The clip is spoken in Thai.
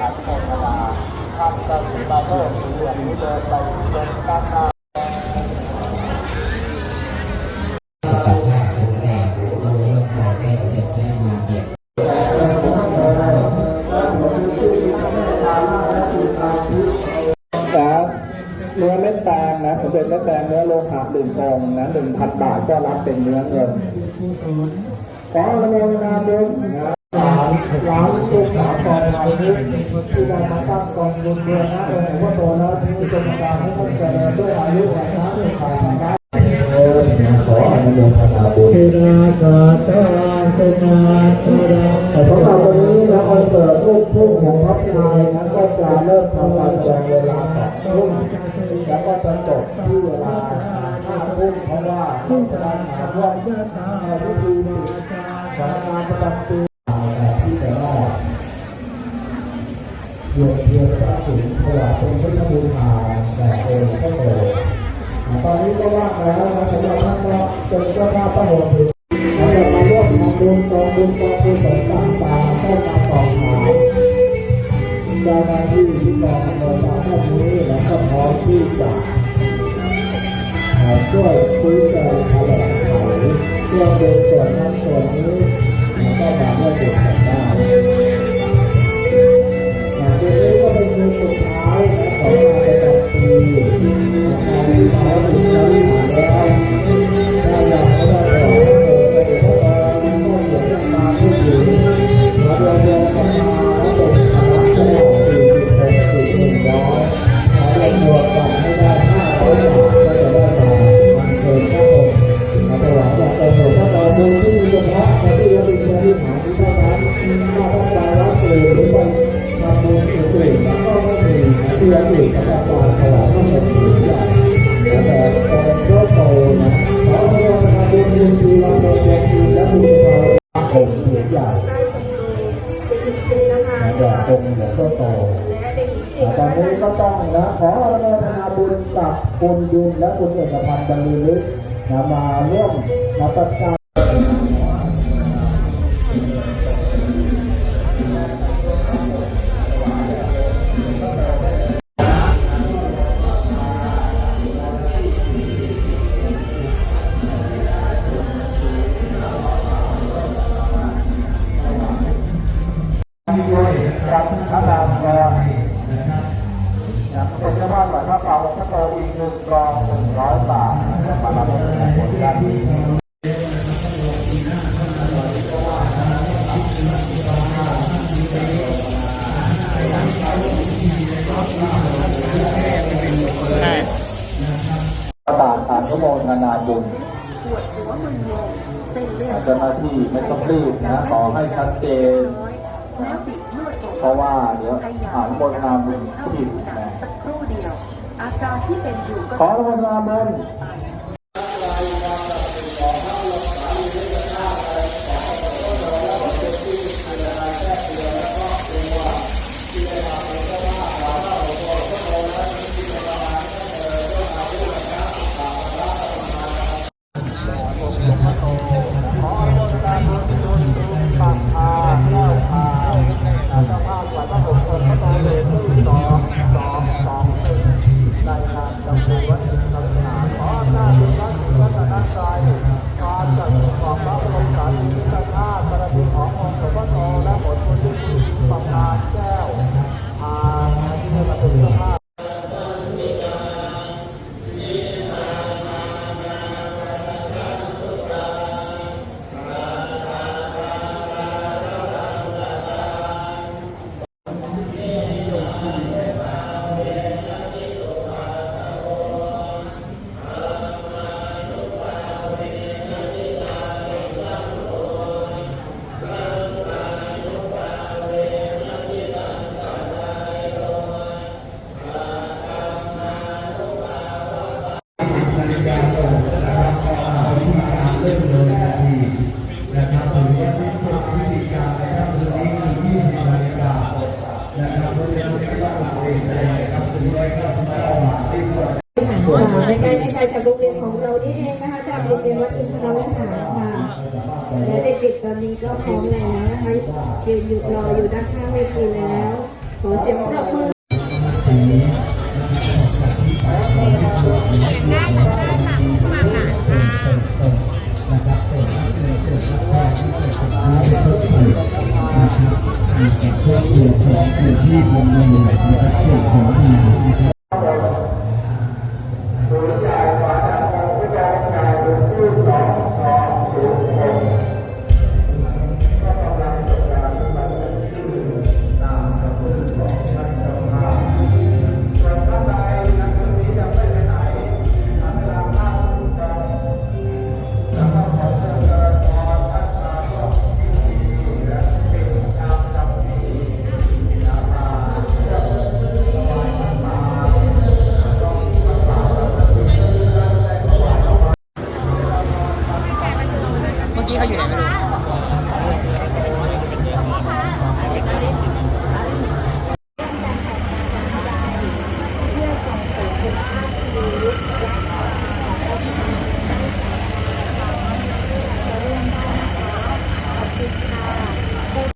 เจ็บไม่มาเบียดสาเนื้อเม็ดแตงนะสมเด็จเม็ดแตงเนื้อโลหะหนึ่งกองนะหนึ่งพันบาทก็รับเป็นเนื้อเงินขออนุโมทนาบุญนะ ร้านลูกสาวกองไทยนี้ที่ได้มาตั้งกองบุญเดือนนะเองค์หลวงพ่อโตแล้วที่จะมาการให้ท่านเจริญด้วยอายุแห่งน้ำด้วยความสามารถขออนุโมทนาบุญเทนาสาธาเทนาสาแต่ของเราวันนี้นะคอนเสิร์ตลูกทุ่งของพับนายนะก็จะเริ่มทำการแสดงเวลาสองทุ่มแล้วก็จะจบที่เวลาห้าทุ่มเพราะว่าต้องการหาร่วมในพิธีของงานประจำปี เพื่อเพื่อพระสุนถวายเป็นพุทธบูชาแด่องค์พระโตตอนนี้ก็ว่างแล้วนะสำหรับท่านก็เป็นเจ้าภาพระโหถึงเราจะมาร่วมทำบุญกองบุญกองบุญสริมต่างๆเข้ามาต่อหาเจ้าหน้าที่ที่กองอำนวยการท่านนี้แล้วก็พร้อมที่จะช่วยคุยกันแถลงไขเพื่อเป็นส่วนนั้นส่วนนี้แล้วก็มาร่วมบุญกันได้ สุดท้ายนะของงานประจำ องค์หลวงพ่อโตตอนนี้ก็ต้องนะขออนุโมทนาบุญกับคุณยุนและคุณเอกพันธ์บรรลือฤทธิ์นะมาร่วมมาประกา ศกับพระนามกรนะครับเป็นเจ้าภาพหลายพระเป่าพระโตอีกหนึ่งกองหนึ่งร้อยบาทนะครับมารับผลกันประกาศอนุโมทนาบุญเจ้าหน้าที่ไม่ต้องรีบนะ ขอให้ชัดเจน นะเพราะว่าเดี๋ยวอนุโมทนาบุญผิดนะครู่เดียวอา การที่เป็นอยู่ก็ขออนุโมทนาบุญใเรานี่เองนะคะจากโรงเรียนวัดอินทรวิหารค่ะและเด็กๆตอนนี้ก็พร้อมแล้วนะคะเยืนอยู่รออยู่ด้านข้างเวทีแล้วขอเสียงปรบมือแก่ครอบครัวของผู้ที่ลงมือนการเกี่ยวของ